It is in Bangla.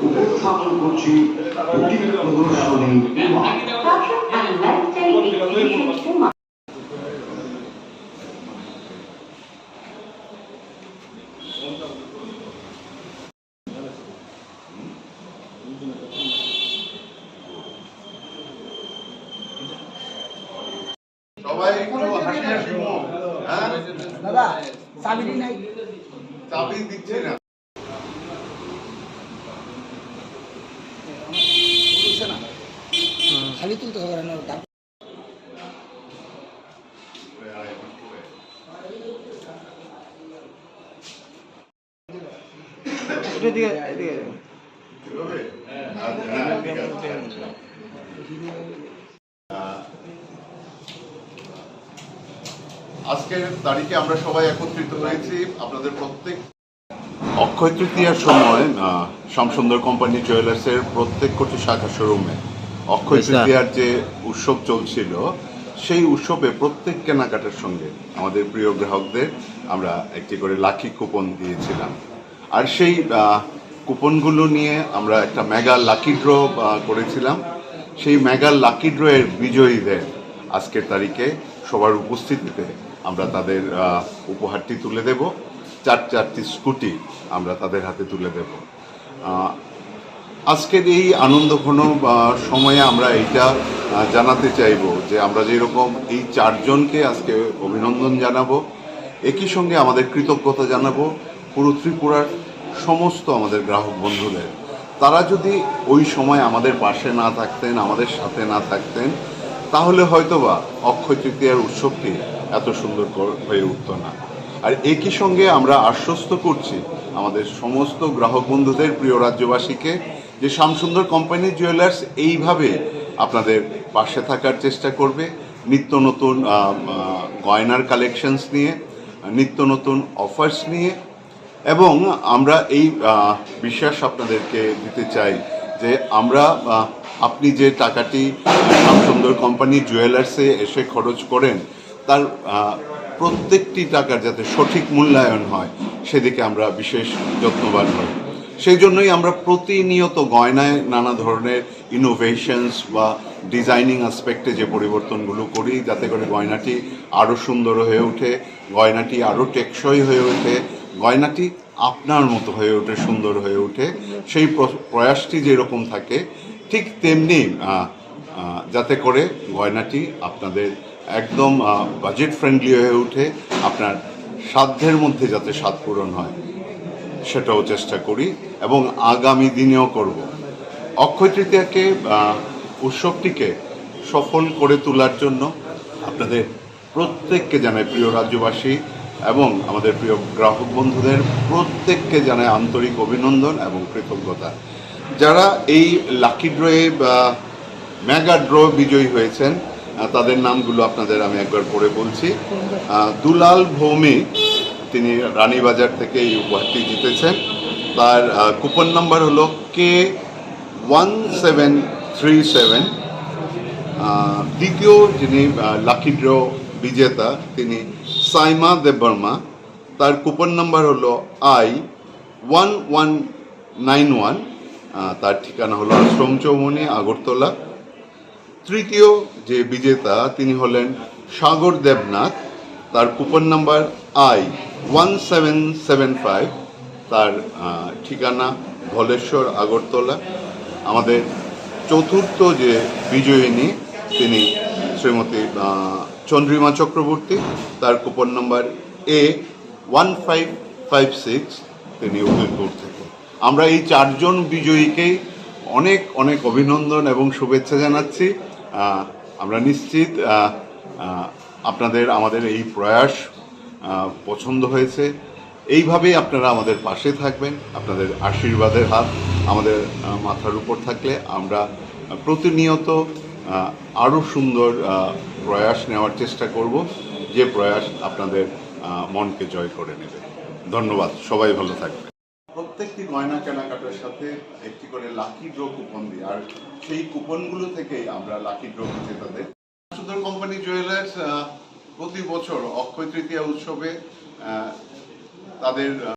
উপস্থাপন করছি প্রদর্শনী. সবাই একটু হাসি হাসি হ্যাঁ? দাদা নাই। চাবি দিচ্ছি না তুলছে না খালি তুলতে হবে না ওটা আজকের তারিখে আমরা সবাই একত্রিত হয়েছি আপনাদের প্রত্যেক অক্ষয় তৃতীয়ার সময় শ্যামসুন্দর কোম্পানি জুয়েলার্সের প্রত্যেক কোটি শাখা শোরুমে। অক্ষয় তৃতীয়ার যে উৎসব চলছিল সেই উৎসবে প্রত্যেক কেনাকাটার সঙ্গে আমাদের প্রিয় গ্রাহকদের আমরা একটি করে লাকি কুপন দিয়েছিলাম। আর সেই কুপনগুলো নিয়ে আমরা একটা মেগা লাকি ড্র করেছিলাম। সেই মেগা লাকি ড্রয়ের বিজয়ীদের আজকের তারিখে সবার উপস্থিতিতে আমরা তাদের উপহারটি তুলে দেব। চার চারটি স্কুটি আমরা তাদের হাতে তুলে দেব। আজকের এই আনন্দঘন সময়ে আমরা এইটা জানাতে চাইব যে আমরা যেরকম এই চারজনকে আজকে অভিনন্দন জানাব, একই সঙ্গে আমাদের কৃতজ্ঞতা জানাব পুরো ত্রিপুরার সমস্ত আমাদের গ্রাহক বন্ধুদের। তারা যদি ওই সময় আমাদের পাশে না থাকতেন, আমাদের সাথে না থাকতেন, তাহলে হয়তোবা অক্ষয় তৃতীয়ার উৎসবটি এত সুন্দর হয়ে উঠতো না। আর একই সঙ্গে আমরা আশ্বস্ত করছি আমাদের সমস্ত গ্রাহক বন্ধুদের, প্রিয় রাজ্যবাসীকে যে শ্যামসুন্দর কোম্পানি জুয়েলার্স এইভাবে আপনাদের পাশে থাকার চেষ্টা করবে। নিত্য নতুন গয়নার কালেকশনস নিয়ে, নিত্য নতুন অফার্স নিয়ে। এবং আমরা এই বিশ্বাস আপনাদেরকে দিতে চাই যে আমরা আপনি যে টাকাটি শ্যামসুন্দর কোম্পানি জুয়েলার্সে এসে খরচ করেন, তার প্রত্যেকটি টাকার যাতে সঠিক মূল্যায়ন হয়, সেদিকে আমরা বিশেষ যত্নবান হই। সেই জন্যই আমরা প্রতিনিয়ত গয়নায় নানা ধরনের ইনোভেশনস বা ডিজাইনিং আসপেক্টে যে পরিবর্তনগুলো করি, যাতে করে গয়নাটি আরও সুন্দর হয়ে ওঠে, গয়নাটি আরও টেকসই হয়ে ওঠে, গয়নাটি আপনার মতো হয়ে ওঠে, সুন্দর হয়ে ওঠে। সেই প্রয়াসটি যেরকম থাকে, ঠিক তেমনি যাতে করে গয়নাটি আপনাদের একদম বাজেট ফ্রেন্ডলি হয়ে ওঠে, আপনার সাধ্যের মধ্যে যাতে স্বাদ পূরণ হয়। সেটাও চেষ্টা করি এবং আগামী দিনেও করব। অক্ষয় তৃতীয়াকে উৎসবটিকে সফল করে তোলার জন্য আপনাদের প্রত্যেককে জানাই প্রিয় রাজ্যবাসী এবং আমাদের প্রিয় গ্রাহক বন্ধুদের প্রত্যেককে জানাই আন্তরিক অভিনন্দন এবং কৃতজ্ঞতা। যারা এই লাকি ড্রয়ে বা মেগা ড্র বিজয়ী হয়েছেন তাদের নামগুলো আপনাদের আমি একবার পড়ে বলছি। দুলাল ভৌমিক তিনি রানীবাজার থেকে এই উপহারটি জিতেছেন। তার কুপন নাম্বার হলো K one seven three seven. দ্বিতীয় যিনি লাকি ড্র বিজেতা, তিনি সাইমা দেববর্মা। তার কুপন নাম্বার হলো I one one nine one. তার ঠিকানা হলো আশ্রম চৌমনি আগরতলা। তৃতীয় যে বিজেতা, তিনি হলেন সাগর দেবনাথ। তার coupon number I one seven seven five তার ঠিকানা ধলেশ্বর, আগরতলা। আমাদের চতুর্থ যে বিজয়িনী, তিনি শ্রীমতী চন্দ্রিমা চক্রবর্তী, তার coupon number A one five five six তিনি উদয়পুর থেকে। আমরা এই চারজন বিজয়ীকেই অনেক অনেক অভিনন্দন এবং শুভেচ্ছা জানাচ্ছি। আমরা নিশ্চিত আপনাদের, আমাদের এই প্রয়াস পছন্দ হয়েছে। এইভাবেই আপনারা আমাদের পাশে থাকবেন, আপনাদের আশীর্বাদের হাত আমাদের মাথার উপর থাকলে আমরা প্রতিনিয়ত আরও সুন্দর প্রয়াস নেওয়ার চেষ্টা করব, যে প্রয়াস আপনাদের মনকে জয় করে নেবে। ধন্যবাদ, সবাই ভালো থাকবে প্রত্যেকটি গয়না কেনাকাটার সাথে একটি করে লাকি ড্র কুপন দিই, আর সেই কুপনগুলো থেকেই আমরা লাকি ড্র বিজেতাদের সুন্দর কোম্পানি জুয়েলার্স প্রতি বছর অক্ষয় তৃতীয়া উৎসবে তাদের